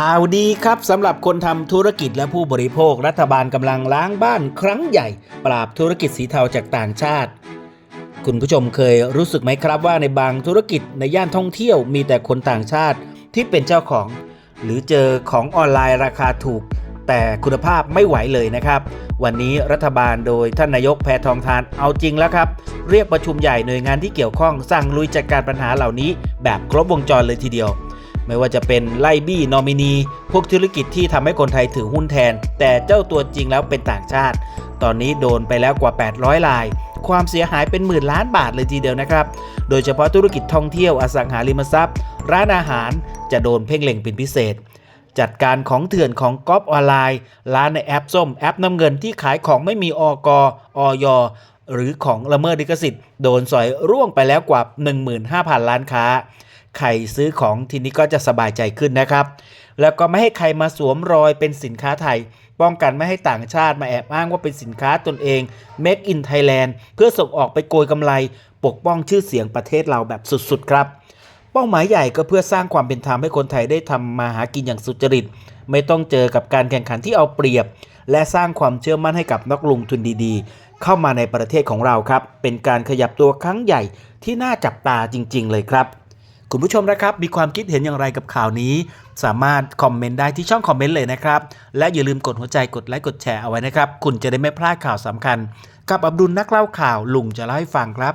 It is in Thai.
ข่าวดีครับสำหรับคนทำธุรกิจและผู้บริโภครัฐบาลกำลังล้างบ้านครั้งใหญ่ ปราบธุรกิจสีเทาจากต่างชาติ คุณผู้ชมเคยรู้สึกไหมครับว่าในบางธุรกิจในย่านท่องเที่ยวมีแต่คนต่างชาติที่เป็นเจ้าของ หรือเจอของออนไลน์ราคาถูก แต่คุณภาพไม่ไหวเลยนะครับ วันนี้รัฐบาลโดยท่านนายกแพทองทานเอาจริงแล้วครับ เรียกประชุมใหญ่หน่วยงานที่เกี่ยวข้องสั่งลุยจัดการปัญหาเหล่านี้ แบบครบวงจรเลยทีเดียว ไม่ว่าจะเป็นไล่บี้นอมินี พวกธุรกิจที่ทำให้คนไทยถือหุ้นแทน แต่เจ้าตัวจริงแล้วเป็นต่างชาติ ตอนนี้โดนไปแล้วกว่า 800ลาย ความเสียหายเป็นหมื่นล้านบาทเลยทีเดียวนะครับ โดยเฉพาะธุรกิจท่องเที่ยวอสังหาริมทรัพย์ ร้านอาหารจะโดนเพ่งเล็งเป็นพิเศษจัดการของเถื่อนของก๊อปออนไลน์ ร้านในแอปส้มแอปน้ำเงินที่ขายของไม่มีอกออยหรือของละเมิดลิขสิทธิ์ โดนสอยร่วงไปแล้วกว่า 15,000 ล้านค้า ใครซื้อของทีนี้ก็จะสบายใจขึ้นนะครับ แล้วก็ไม่ให้ใครมาสวมรอยเป็นสินค้าไทย ป้องกันไม่ให้ต่างชาติมาแอบอ้างว่าเป็นสินค้าตนเอง Make in Thailand เพื่อส่งออกไปโกยกำไร ปกป้องชื่อเสียงประเทศเราแบบสุดๆครับเป้าหมายใหญ่ก็เพื่อสร้างความเป็นธรรมให้คนไทยได้ทำมาหากินอย่างสุจริต ไม่ต้องเจอกับการแข่งขันที่เอาเปรียบ และสร้างความเชื่อมั่นให้กับนักลงทุนดีๆ เข้ามาในประเทศของเราครับ เป็นการขยับตัวครั้งใหญ่ที่น่าจับตาจริง ๆ เลยครับ คุณผู้ชมนะครับมีความคิดเห็นอย่างไรกับข่าวนี้ สามารถคอมเมนต์ได้ที่ช่องคอมเมนต์เลยนะครับ และอย่าลืมกดหัวใจกดไลค์กดแชร์เอาไว้นะครับ คุณจะได้ไม่พลาดข่าวสำคัญ กับอับดุลนักเล่าข่าวลุงจะเล่าให้ฟังครับ